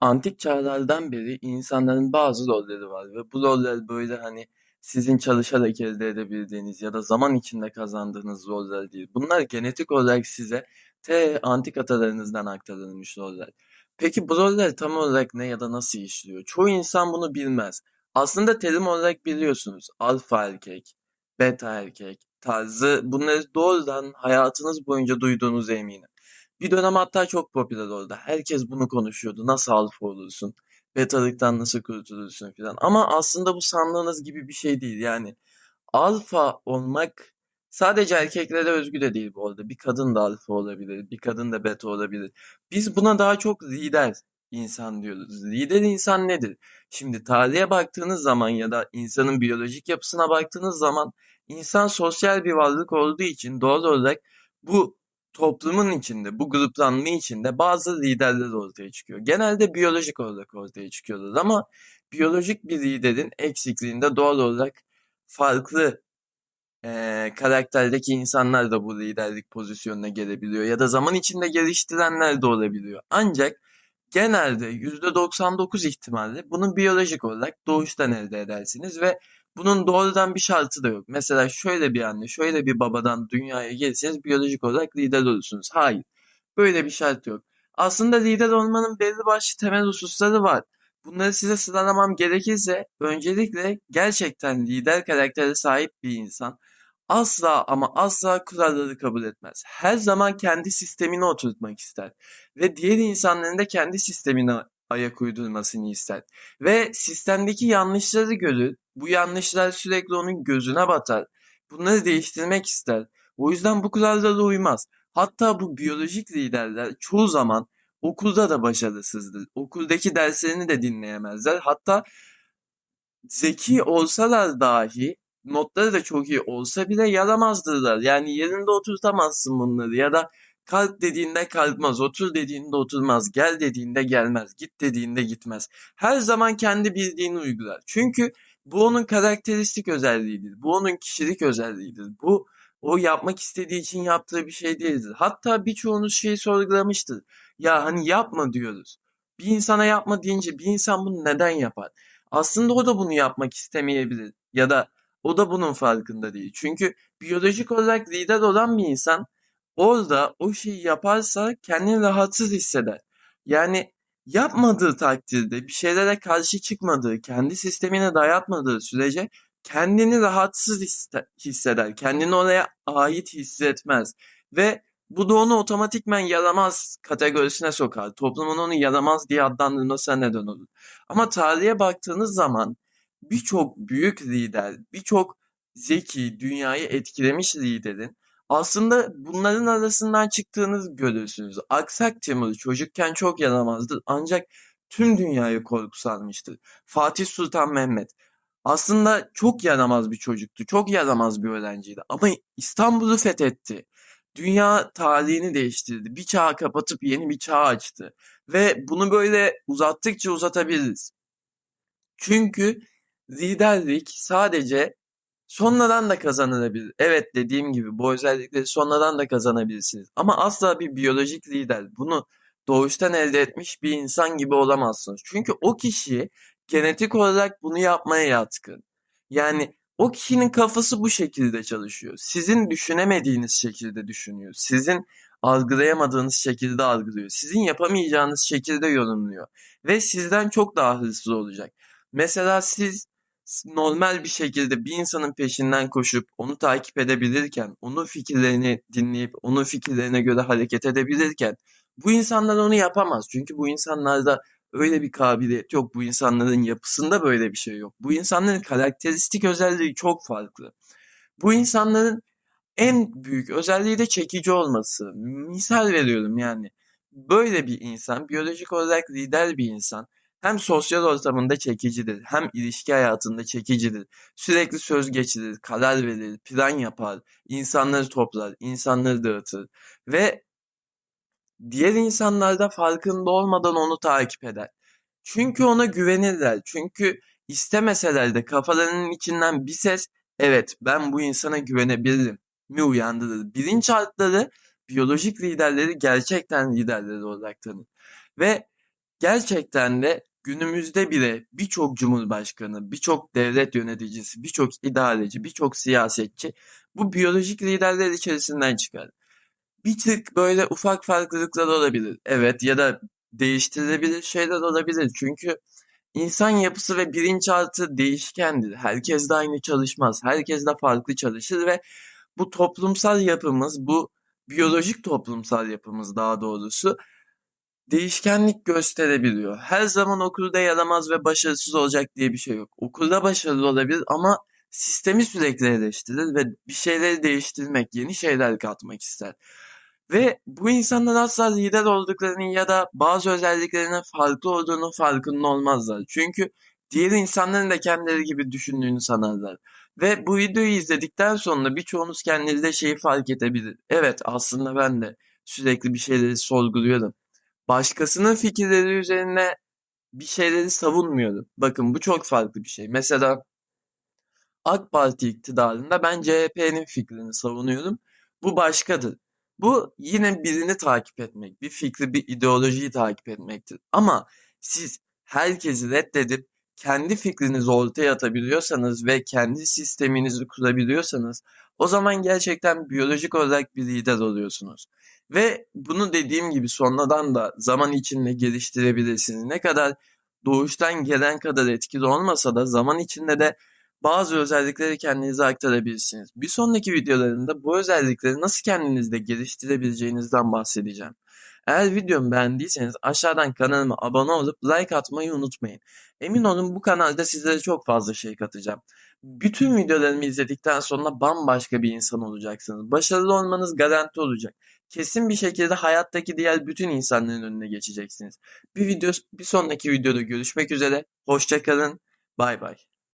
Antik çağlardan beri insanların bazı rolleri var ve bu roller böyle hani sizin çalışarak elde edebildiğiniz ya da zaman içinde kazandığınız roller değil. Bunlar genetik olarak size te antik atalarınızdan aktarılmış roller. Peki bu roller tam olarak ne ya da nasıl işliyor? Çoğu insan bunu bilmez. Aslında terim olarak biliyorsunuz. Alfa erkek, beta erkek tarzı bunları doğrudan hayatınız boyunca duyduğunuza eminim. Bir dönem hatta çok popüler oldu. Herkes bunu konuşuyordu. Nasıl alfa olursun? Betalıktan nasıl kurtulursun filan. Ama aslında bu sandığınız gibi bir şey değil. Yani alfa olmak sadece erkeklere özgü de değil bu arada. Bir kadın da alfa olabilir. Bir kadın da beta olabilir. Biz buna daha çok lider insan diyoruz. Lider insan nedir? Şimdi tarihe baktığınız zaman ya da insanın biyolojik yapısına baktığınız zaman insan sosyal bir varlık olduğu için doğal olarak bu toplumun içinde, bu gruplanma içinde bazı liderler ortaya çıkıyor. Genelde biyolojik olarak ortaya çıkıyorlar ama biyolojik bir liderin eksikliğinde doğal olarak farklı eee, karakterdeki insanlar da bu liderlik pozisyonuna gelebiliyor ya da zaman içinde geliştirenler de olabiliyor. Ancak genelde %99 ihtimalle bunu biyolojik olarak doğuştan elde edersiniz ve bunun doğrudan bir şartı da yok. Mesela şöyle bir anne, şöyle bir babadan dünyaya gelirseniz biyolojik olarak lider olursunuz. Hayır. Böyle bir şart yok. Aslında lider olmanın belli başlı temel hususları var. Bunları size sıralamam gerekirse öncelikle gerçekten lider karaktere sahip bir insan asla ama asla kuralları kabul etmez. Her zaman kendi sistemini oturtmak ister ve diğer insanların da kendi sistemine ayak uydurmasını ister ve sistemdeki yanlışları görür. Bu yanlışlar sürekli onun gözüne batar. Bunları değiştirmek ister. O yüzden bu kurallara uymaz. Hatta bu biyolojik liderler çoğu zaman okulda da başarısızdır. Okuldaki derslerini de dinleyemezler. Hatta zeki olsalar dahi notları da çok iyi olsa bile yaramazdırlar. Yani yerinde oturtamazsın bunları ya da kalk dediğinde kalkmaz, otur dediğinde oturmaz, gel dediğinde gelmez, git dediğinde gitmez. Her zaman kendi bildiğini uygular. Çünkü bu onun karakteristik özelliğidir. Bu onun kişilik özelliğidir. Bu o yapmak istediği için yaptığı bir şey değildir. Hatta birçoğunuz şeyi sorgulamıştır. Ya hani yapma diyoruz. Bir insana yapma deyince bir insan bunu neden yapar? Aslında o da bunu yapmak istemeyebilir. Ya da o da bunun farkında değil. Çünkü biyolojik olarak lider olan bir insan orada o şeyi yaparsa kendini rahatsız hisseder. Yani yapmadığı takdirde bir şeylere karşı çıkmadığı, kendi sistemine dayatmadığı sürece kendini rahatsız hisseder. Kendini oraya ait hissetmez. Ve bu da onu otomatikmen yaramaz kategorisine sokar. Toplumun onu yaramaz diye adlandırmasına neden olur. Ama tarihe baktığınız zaman birçok büyük lider, birçok zeki, dünyayı etkilemiş liderin aslında bunların arasından çıktığını görürsünüz. Aksak Timur çocukken çok yaramazdı ancak tüm dünyayı korku sarmıştır. Fatih Sultan Mehmet aslında çok yaramaz bir çocuktu. Çok yaramaz bir öğrenciydi. Ama İstanbul'u fethetti. Dünya tarihini değiştirdi. Bir çağ kapatıp yeni bir çağ açtı. Ve bunu böyle uzattıkça uzatabiliriz. Çünkü liderlik sadece sonradan da kazanılabilir. Evet dediğim gibi bu özellikleri sonradan da kazanabilirsiniz. Ama asla bir biyolojik lider bunu doğuştan elde etmiş bir insan gibi olamazsınız. Çünkü o kişi genetik olarak bunu yapmaya yatkın. Yani o kişinin kafası bu şekilde çalışıyor. Sizin düşünemediğiniz şekilde düşünüyor. Sizin algılayamadığınız şekilde algılıyor. Sizin yapamayacağınız şekilde yorumluyor. Ve sizden çok daha hırslı olacak. Mesela siz normal bir şekilde bir insanın peşinden koşup onu takip edebilirken, onun fikirlerini dinleyip onun fikirlerine göre hareket edebilirken bu insanlar onu yapamaz. Çünkü bu insanlarda öyle bir kabiliyet yok. Bu insanların yapısında böyle bir şey yok. Bu insanların karakteristik özelliği çok farklı. Bu insanların en büyük özelliği de çekici olması. Misal veriyorum yani. Böyle bir insan, biyolojik olarak lider bir insan hem sosyal ortamında çekicidir, hem ilişki hayatında çekicidir. Sürekli söz geçirir, karar verir, plan yapar, insanları toplar, insanları dağıtır ve diğer insanlar da farkında olmadan onu takip eder. Çünkü ona güvenirler. Çünkü istemeseler de kafalarının içinden bir ses evet ben bu insana güvenebilirim mi uyandırır. Bilinç altları biyolojik liderleri gerçekten liderleri olarak tanır. Ve Gerçekten de günümüzde bile birçok cumhurbaşkanı, birçok devlet yöneticisi, birçok idareci, birçok siyasetçi bu biyolojik liderler içerisinden çıkar. Bir tık böyle ufak farklılıklar olabilir. Evet ya da değiştirilebilir şeyler olabilir. Çünkü insan yapısı ve bilinçaltı değişkendir. Herkes de aynı çalışmaz. Herkes de farklı çalışır ve bu toplumsal yapımız, bu biyolojik toplumsal yapımız daha doğrusu değişkenlik gösterebiliyor. Her zaman okulda yaramaz ve başarısız olacak diye bir şey yok. Okulda başarılı olabilir ama sistemi sürekli eleştirir ve bir şeyleri değiştirmek, yeni şeyler katmak ister. Ve bu insanlar asla lider olduklarının ya da bazı özelliklerinin farklı olduğunun farkında olmazlar. Çünkü diğer insanların da kendileri gibi düşündüğünü sanarlar. Ve bu videoyu izledikten sonra birçoğunuz kendinizde şeyi fark edebilir. Evet aslında ben de sürekli bir şeyleri sorguluyorum. Başkasının fikirleri üzerine bir şeyleri savunmuyorum. Bakın bu çok farklı bir şey. Mesela AK Parti iktidarında ben CHP'nin fikrini savunuyorum. Bu başkadır. Bu yine birini takip etmek, bir fikri, bir ideolojiyi takip etmektir. Ama siz herkesi reddedip kendi fikrinizi ortaya atabiliyorsanız ve kendi sisteminizi kurabiliyorsanız o zaman gerçekten biyolojik olarak bir lider oluyorsunuz. Ve bunu dediğim gibi sonradan da zaman içinde geliştirebilirsiniz. Ne kadar doğuştan gelen kadar etkili olmasa da zaman içinde de bazı özellikleri kendinize aktarabilirsiniz. Bir sonraki videolarımda bu özellikleri nasıl kendinizde geliştirebileceğinizden bahsedeceğim. Eğer videomu beğendiyseniz aşağıdan kanalıma abone olup like atmayı unutmayın. Emin olun bu kanalda sizlere çok fazla şey katacağım. Bütün videolarımı izledikten sonra bambaşka bir insan olacaksınız. Başarılı olmanız garanti olacak. Kesin bir şekilde hayattaki diğer bütün insanların önüne geçeceksiniz. Bir video, bir sonraki videoda görüşmek üzere. Hoşçakalın. Bay bay.